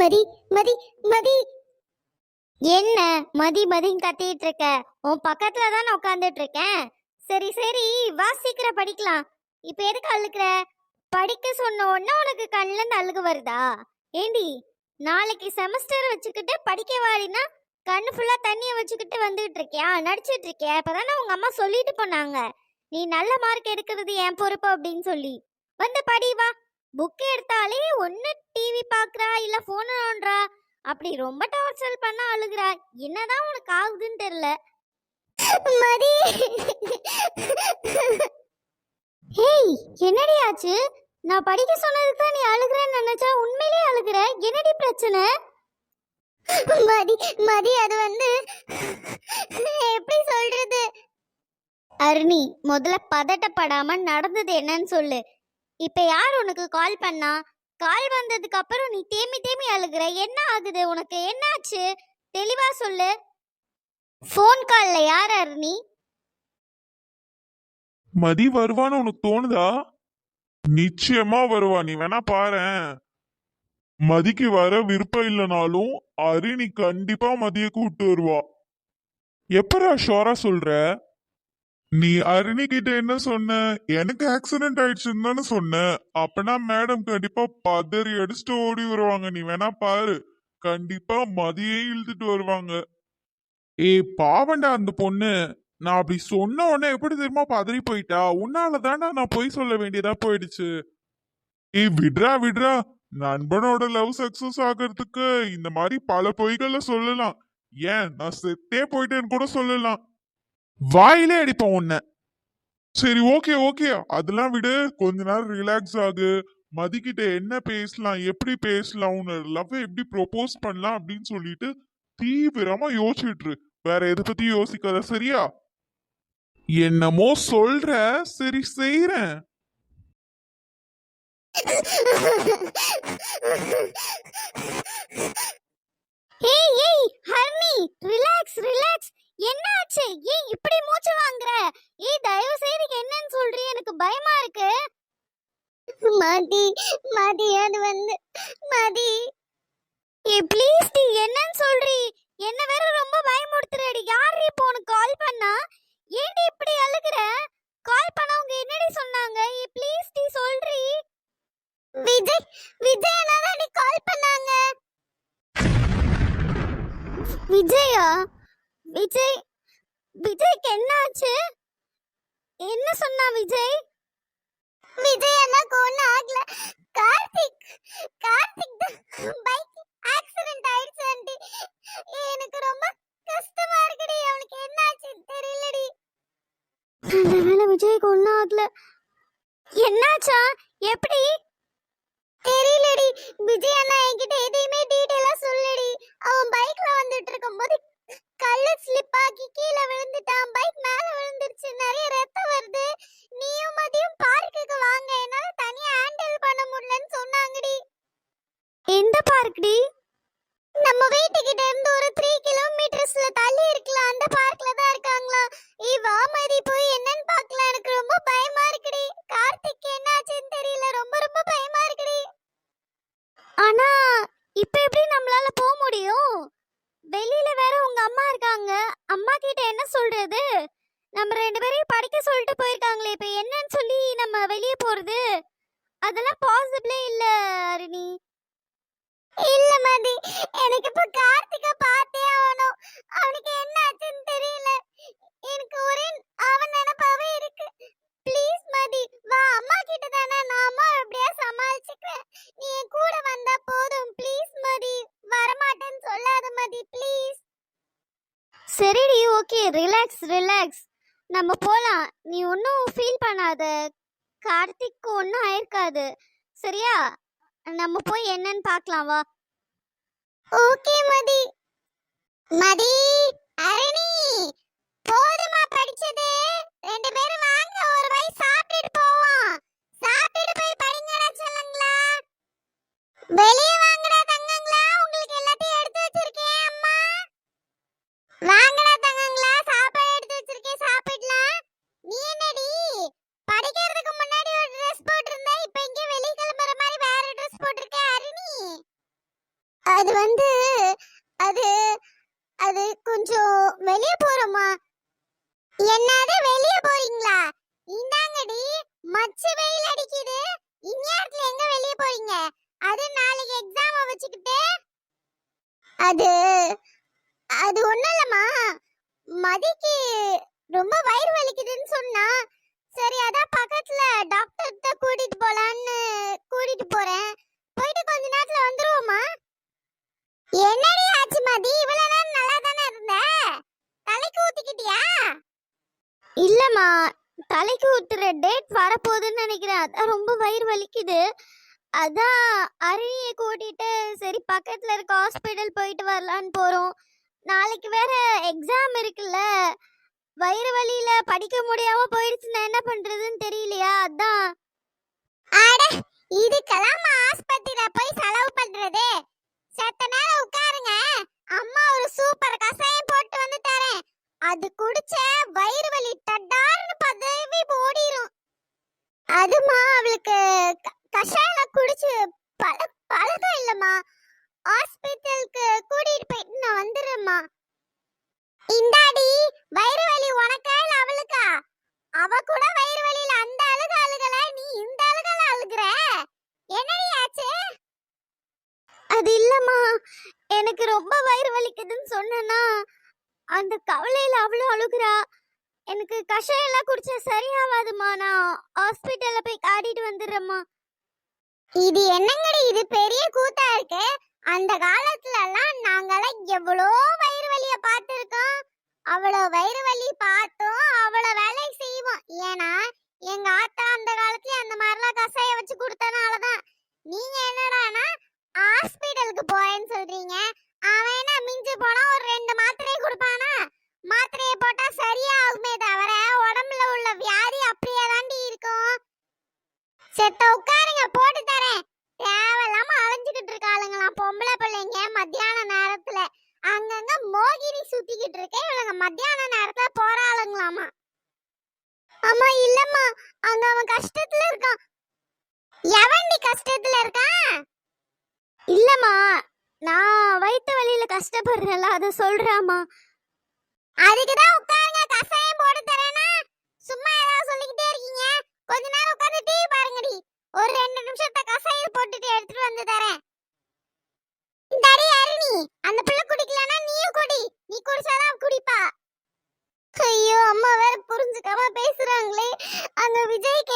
மதி மதி மதி. என்ன மதி மதின்னு கத்திட்டு இருக்க? உன் பக்கத்துல தானே உட்காந்துட்டு இருக்கேன். சரி சரி வா சீக்கிரம் படிக்கலாம். இப்ப எதுக்கு அழுகுற படிக்க சொன்ன உடனே உனக்கு கண்ணுல இருந்து அழுகு வருதா? ஏண்டி நாளைக்கு செமஸ்டர் வச்சுக்கிட்டு படிக்க வாடினா கண்ணு ஃபுல்லா தண்ணிய வச்சுக்கிட்டு வந்துகிட்டு இருக்கியா? நடிச்சிட்டு இருக்கியா? இப்பதானே உங்க அம்மா சொல்லிட்டு போனாங்க. நீ நல்ல மார்க் எடுக்கிறது என் பொறுப்பு அப்படின்னு சொல்லி. வந்து படி வா. புக் எடுத்தாலே ஒன்று டிவி பார்க்குறா இல்லை ஃபோன் நோண்டுறா அப்படி ரொம்ப டார்ச்சர் பண்ண அழுகுறா. என்னதான் உனக்கு ஆகுதுன்னு தெரியல. மதி. ஹேய் என்னடி ஆச்சு? நான் படிக்க சொன்னதுக்கு தான் நீ அழுகுறேன்னு நினைச்சா உண்மையிலே அழுகுற? என்னடி பிரச்சனை? மதி மதி அது வந்து எப்படி சொல்றது? அருணி முதல்ல பதட்டப்படாம நடந்தது என்னன்னு சொல்லு. இப்போ யார் உனக்கு கால் பண்ணா? கால் வந்ததுக்கு அப்புறம் நீ தேமி தேமி அழுகுற. என்ன ஆகுது? உனக்கு என்னாச்சு? தெளிவா சொல்லு. ஃபோன் கால்ல யார் அருணி மதி வருவான்னு உனக்கு தோணுதா? நிச்சயமா வருவா. நீ வேணா பாரு. மதிக்கு வர விருப்பம் இல்லைனாலும் அரிணி கண்டிப்பா மதிய கூப்பிட்டு வருவா. எப்பரா ஷோரா சொல்ற? நீ அருணி கிட்ட என்ன சொன்ன? எனக்கு ஆக்சிடென்ட் ஆயிடுச்சுன்னு தானே சொன்ன. அப்பனா மேடம் கண்டிப்பா பதறி அடிச்சுட்டு ஓடி வருவாங்க. நீ வேணா பாரு. கண்டிப்பா மதியே இழுத்துட்டு வருவாங்க. ஏய் பாவண்டா அந்த பொண்ணு. நான் அப்படி சொன்ன உடனே எப்படி தெரியுமா பதறி போயிட்டா? உன்னால நான் பொய் சொல்ல வேண்டியதா போயிடுச்சு. ஏய் விட்ரா விட்ரா நண்பனோட லவ் சக்சஸ் ஆகிறதுக்கு இந்த மாதிரி பல பொய்களை சொல்லலாம். ஏன்? நான் செத்தே போயிட்டேன்னு கூட சொல்லலாம். வாயிலே அடிப்பேன் உன்னை. சரி ஓகே ஓகே அதெல்லாம் விடு. கொஞ்ச நேரம் ரிலாக்ஸ் ஆகு. மதிக்கிட்ட என்ன பேசலாம் எப்படி பேசலாம் உன்னை லவ் எப்படி ப்ரொபோஸ் பண்ணலாம் அப்படின்னு சொல்லிட்டு தீவிரமா யோசிச்சுட்டு வேற எதை பத்தி யோசிக்காத சரியா? என்னமோ சொல்ற சரி செய்யறேன் ஏய் ஏய் ஹர்னி ரிலாக்ஸ் ரிலாக்ஸ் என்ன ஆச்சு ஏன் இப்படி மூச்சு வாங்குற? ஏய் தயவு செய்து என்னன்னு சொல்றீ? எனக்கு பயமா இருக்கு. மதி மதி அது வந்து மதி. ஏ ப்ளீஸ் டி என்னன்னு சொல்றீ? என்ன வேற ரொம்ப பயமுறுத்துறடி. யார் இப்போ உனக்கு கால் பண்ணா? ஏன்டி இப்படி அழுகுற? கால் பண்ணவங்க என்னடி சொன்னாங்க? ஏ ப்ளீஸ் டி சொல்றீ. விஜய் விஜய் அண்ணா கால் பண்ணாங்க. விஜயா? விஜய் விஜய்க்கு என்ன ஆச்சு என்ன சொன்னா விஜய்? விஜய் எல்லாம் ஒன்றும் ஆகல. கார்த்திக் கார்த்திக் பைக் ஆக்சிடென்ட் ஆயிடுச்சு ஆண்டி. எனக்கு ரொம்ப கஷ்டமா இருக்குடி. அவனுக்கு என்னாச்சு தெரியலடி. நல்ல விஜய்க்கு ஒன்றும் ஆகல. என்னாச்சா? எப்படி? தெரியலடி. விஜய் அண்ணா என்கிட்ட எதையுமே டீடைலா சொல்லடி அவன் பைக்ல வந்துட்டு இருக்கும்போது கல்லு ஸ்லிப் ஆகி கீழே விழுந்துட்டான். பைக் மேல விழுந்துருச்சு. நிறைய ரத்தம் வருது. நீயும் மதியம் பார்க்குக்கு வாங்க. என்னால தனியா ஹேண்டில் பண்ண முடியலன்னு சொன்னாங்கடி. எந்த பார்க்டி நம்ம வீட்டுக்கிட்ட இருந்து ஒரு த்ரீ கிலோமீட்டர்ஸ்ல தள்ளி இருக்கலாம். அந்த பார்க்ல தான் இருக்காங்களா? ஏய் வா மதி போய் என்னன்னு பார்க்கலாம். எனக்கு ரொம்ப பயமா இருக்குடி. கார்த்திக் என்னாச்சுன்னு தெரியல. ரொம்ப ரொம்ப பயமா இருக்குடி. ஆனா இப்ப எப்படி நம்மளால போக முடியும்? அம்மா இருக்காங்க. அம்மா கிட்ட என்ன சொல்றது? நம்ம ரெண்டு பேரையும் படிக்க சொல்லிட்டு போயிருக்காங்களே இப்ப என்னன்னு சொல்லி நம்ம வெளியே போறது? அதெல்லாம் பாசிபிளே இல்ல அருணி. இல்ல மதி எனக்கு இப்ப கார்த்திக பார்த்தே ஆகணும். அவனுக்கு என்ன ஆச்சுன்னு தெரியல. எனக்கு ஒரே ஓகே ரிலாக்ஸ் ரிலாக்ஸ் நம்ம போலாம். நீ ஒன்றும் ஃபீல் பண்ணாத. கார்த்திக்கு ஒன்றும் ஆயிருக்காது. சரியா? நம்ம போய் என்னன்னு பார்க்கலாம் வா. ஓகே மதி. மதி அரணி. போதுமா படிச்சது? ரெண்டு பேரும் வாங்க ஒரு வாய் சாப்பிட்டுட்டு போவோம். சாப்பிட்டுட்டு போய் படிங்கடா சொல்லுங்களா வெளியே வாங்க பச்சை வெயில் அடிக்குது. இந்நேரத்துல எங்க வெளிய போறீங்க? அது நாளைக்கு எக்ஸாம் வச்சுக்கிட்டு? அது அது ஒண்ணும் இல்லம்மா. மதிக்கு ரொம்ப வயிறு வலிக்குதுன்னு சொன்னா சரி அதான் பக்கத்துல டாக்டர்கிட்ட கூட்டிட்டு போலான்னு கூட்டிட்டு போறேன். போயிட்டு கொஞ்ச நேரத்துல வந்துருவோமா என்னடி ஆச்சு மதி? இவ்வளவு நேரம் நல்லா தானே இருந்த? தலைக்கு ஊத்திக்கிட்டியா? இல்லம்மா தலைக்கு ஊத்துற டேட் வரப்போகுதுன்னு நினைக்கிறேன். அதான் ரொம்ப வயிறு வலிக்குது. அதான் அருணியை கூட்டிட்டு சரி பக்கத்தில் இருக்க ஹாஸ்பிட்டல் போயிட்டு வரலான்னு போகிறோம் நாளைக்கு வேற எக்ஸாம் இருக்குல்ல. வயிறு வலியில படிக்க முடியாம போயிடுச்சுன்னா என்ன பண்றதுன்னு தெரியலையா? அதான். அட இதுக்கெல்லாம் ஆஸ்பத்திரியில போய் செலவு பண்றது. செத்த நேரம் உட்காருங்க. அம்மா ஒரு சூப்பர் கசாயம் போட்டு அது குடிச்ச வயிறு வலி டட்டார்னு பதவி ஓடிரும் அதுமா அவளுக்கு க- கஷாயம் குடிச்சு பழ பழக்கம் இல்லம்மா. ஹாஸ்பிட்டலுக்கு கூட்டிட்டு போயிட்டு நான் வந்துடுறேம்மா. இந்தாடி வயிறு வலி உனக்கா இல்ல அவளுக்கா? அவ கூட வயிறு வலியில அந்த அழுக அழுகல நீ இந்த அழுகல அழுகுற? என்னடி ஆச்சு? அது இல்லம்மா எனக்கு ரொம்ப வயிறு வலிக்குதுன்னு சொன்னேன்னா அந்த கவலையில அவ்வளோ அழுகுறா. எனக்கு கஷாயம் எல்லாம் குடிச்சா சரியாவாதுமா நான் ஹாஸ்பிட்டல்ல போய் காட்டிட்டு வந்துடுறேம்மா. இது என்னங்கடி இது பெரிய கூத்தா இருக்கு? அந்த காலத்துல எல்லாம் நாங்கெல்லாம் எவ்வளோ வயிறு வலிய பார்த்துருக்கோம். அவ்வளோ வயிறு வலி பார்த்தோம் அவ்வளோ வேலை செய்வோம் ஏன்னா எங்க ஆத்தா அந்த காலத்துல அந்த மாதிரிலாம் கசாயம் வச்சு கொடுத்தனாலதான் நீங்க என்னடானா ஹாஸ்பிட்டலுக்கு போறேன்னு சொல்றீங்க அவன் என்ன மிஞ்சி போனா ஒரு ரெண்டு மாத்திரையை கொடுப்பானா மாத்திரையை போட்டா சரியாகுமே தவிர உடம்புல உள்ள வியாதி அப்படியே தாண்டி இருக்கும் செத்த உட்காருங்க போட்டு தரேன் தேவையில்லாம அலைஞ்சுக்கிட்டு இருக்காளுங்களாம் பொம்பளை பிள்ளைங்க மத்தியான நேரத்துல அங்கங்க மோகினி சுத்திக்கிட்டு இருக்கேன் இவளுங்க மத்தியான நேரத்துல போறாளுங்களாமா அம்மா இல்லம்மா அங்க அவன் கஷ்டத்துல இருக்கான் எவன்டி கஷ்டத்துல இருக்கான் இல்லம்மா நான் வயித்து வலியில கஷ்டப்படுறேன்ல அத சொல்றாமா? அதுக்கு தான் உட்காருங்க கசாயம் போட்டு தரேனா சும்மா ஏதாவது சொல்லிக்கிட்டே இருக்கீங்க. கொஞ்ச நேரம் உட்கார்ந்து டிவி பாருங்கடி. ஒரு ரெண்டு நிமிஷத்தை கசாயம் போட்டுட்டு எடுத்துட்டு வந்து தரேன். இந்தாடி அருணி அந்த பிள்ளை குடிக்கலனா நீயும் குடி. நீ குடிச்சாதான் குடிப்பா. ஐயோ அம்மா வேற புரிஞ்சுக்காம பேசுறாங்களே. அந்த விஜய்க்கு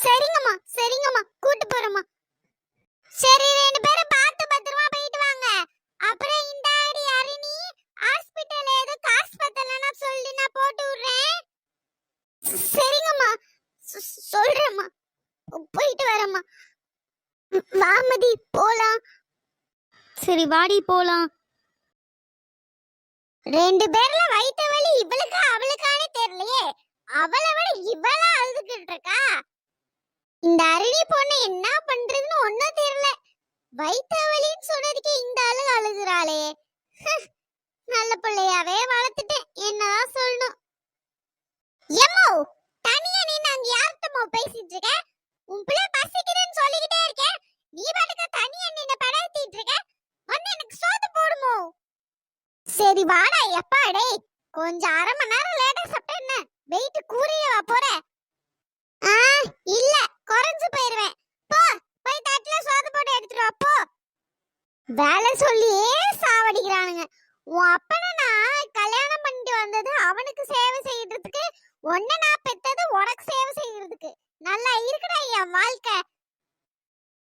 சரிங்கம்மா சரிங்கம்மா. கூட்டு போறோம்மா. சரி ரெண்டு பேரும் பார்த்து பத்திரமா போயிட்டு வாங்க. அப்புறம் இந்த ஆடி அரிணி ஹாஸ்பிட்டல் ஏதோ காசு பத்தலன்னா சொல்லி நான் போட்டு விடுறேன். சரிங்கம்மா. சொல்றேம்மா. போயிட்டு வரேம்மா. வாமதி போலாம். சரி வாடி போலாம். ரெண்டு பேர்ல வயிற்று வலி இவளுக்கு அவளுக்கானே தெரியலையே. அவளை விட இவளா அழுதுகிட்டு இருக்கா? இந்த அருணி பொண்ணு என்ன பண்றதுன்னு ஒன்னும் தெரியல. வயித்த சொன்னதுக்கு இந்த அழுக அழுகுறாளே. நல்ல பிள்ளையாவே வளர்த்துட்டேன். என்னதான் சொல்லணும். எம்மோ தனியா நீ அங்க யார்கிட்டமோ பேசிட்டு இருக்க? உன் பிள்ளை பசிக்குதுன்னு சொல்லிக்கிட்டே இருக்கேன் நீ பாட்டுக்கு தனியா நின்னு படையத்திட்டு இருக்க? வந்து எனக்கு சோத்து போடுமோ? சரி வாடா எப்பா டேய். கொஞ்சம் அரை மணி நேரம் லேட்டா சாப்பிட்டேன்னு வெயிட் கூறியவா போற. ஆ இல்ல குறைஞ்சு போயிருவேன். போ போய் தட்டில சோத்து போட்டு எடுத்துட்டு வா போ. வேலை சொல்லியே சாவடிக்கிறானுங்க. உன் அப்பனை நான் கல்யாணம் பண்ணிட்டு வந்தது அவனுக்கு சேவை செய்யறதுக்கு ஒன்ன நான் பெத்தது உனக்கு சேவை செய்யறதுக்கு. நல்லா இருக்குடா என் வாழ்க்கை.